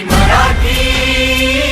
मराठी.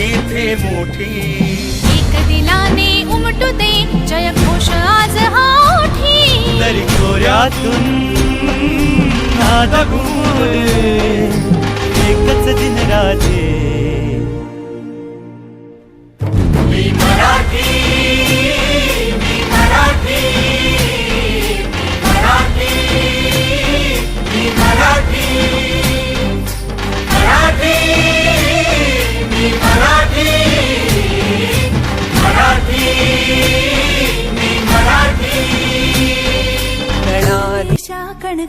येथे मोठी. एक दिलाने उमटू दे जय घोष आज हा तरी खोऱ्यातून घुमले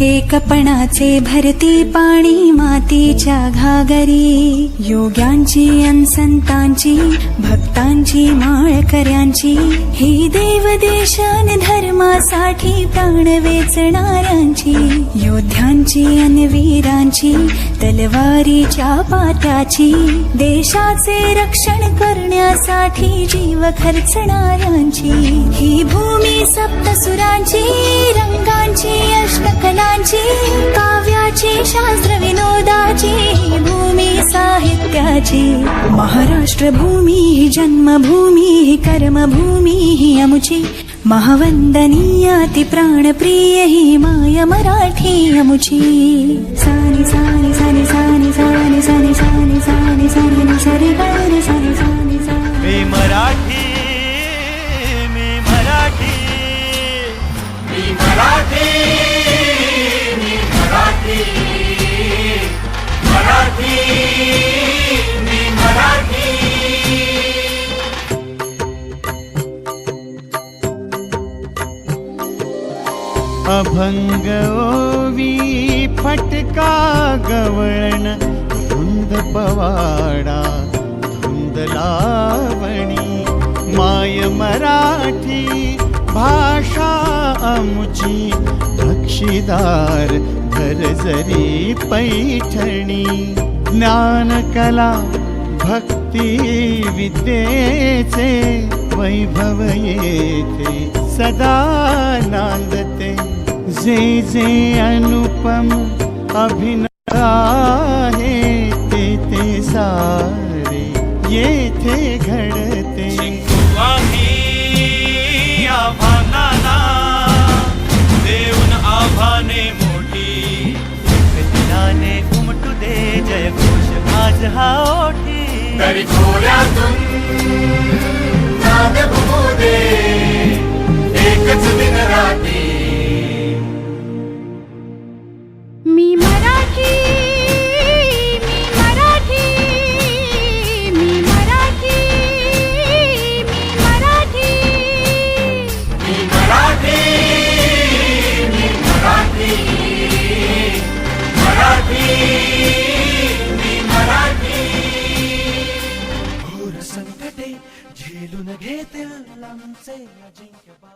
एकपणाचे भरती पाणी मातीच्या घागरी. योग्यांची अनसंतांची भक्तांची माळकऱ्यांची. ही देव देशान धर्मासाठी प्राण वेचणाऱ्यांची. योद्ध्यांची अनवीरांची तलवारीच्या पात्याची. देशाचे रक्षण करण्यासाठी जीव खर्चणाऱ्यांची. ही भूमी सप्तसुरांची रंगांची अष्टकलांची काव्याची शास्त्र विनोदाची भूमी साहित्याची महाराष्ट्र भूमी जन्मभूमी कर्मभूमी अमुची महावंदनीयाति प्राणप्रिय ही माय मराठी अमुची सानि सानि सानि सानि सानि सानि सानि सानि सानि सानि सानि सानि सानि मराठी मी मराठी अभंग ओवी फटका गवळण धुंद पवाडा धुंद लावणी माय मराठी दार भरजरी पैठणी ज्ञान कला भक्ती विद्येचे वैभव येते सदा नांदते. जे जे अनुपम अभिनय घोष ओठी। तरी खोऱ्यातून नाद घुमू दे. एकच दिन राती sai na jinke ba